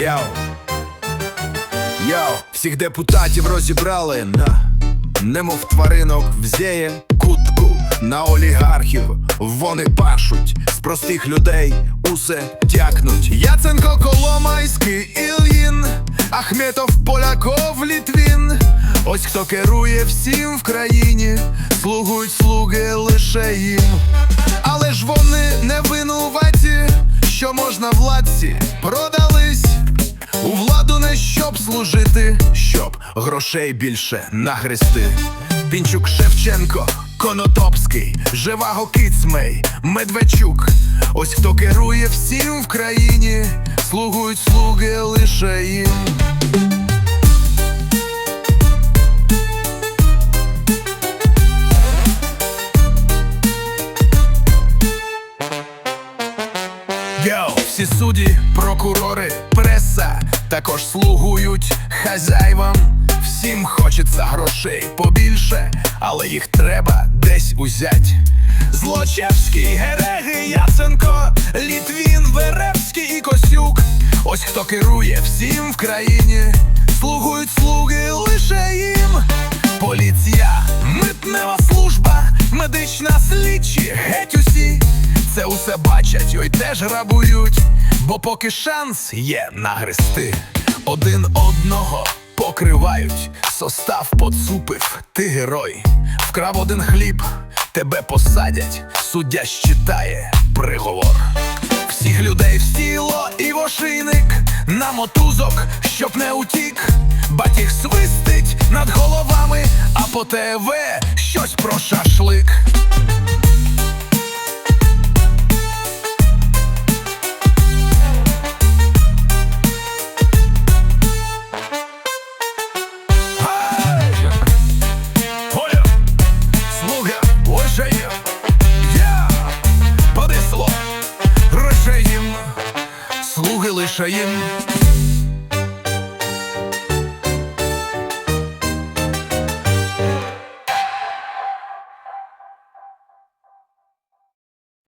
Йоу. Йоу. Всіх депутатів розібрали на немов тваринок взєє кутку на олігархів. Вони пашуть з простих людей усе тякнуть. Яценко, Коломайський, Ільїн, Ахметов, Поляков, Літвін. Ось хто керує всім в країні, слугують слуги лише їм. Але ж вони не винуваті, що можна владці служити, щоб грошей більше нагрести. Пінчук Шевченко, Конотопський, Живаго Кицмей, Медведчук. Ось хто керує всім в країні, слугують слуги лише їм. Всі судді, прокурори, преса також слугують хазяйвам. Всім хочеться грошей побільше, але їх треба десь узять. Злочевський, Гереги, Яценко, Літвін, Веревський і Косюк. Ось хто керує всім в країні, слугують слуги лише їм. Поліція, усе бачать, ой теж грабують, бо поки шанс є нагрести, один одного покривають, состав поцупив, ти герой, вкрав один хліб, тебе посадять, суддя щитає приговор. Всіх людей в стіло і в ошийник на мотузок, щоб не утік. Батіг свистить над головами, а по ТВ щось про шашлик. yaşayın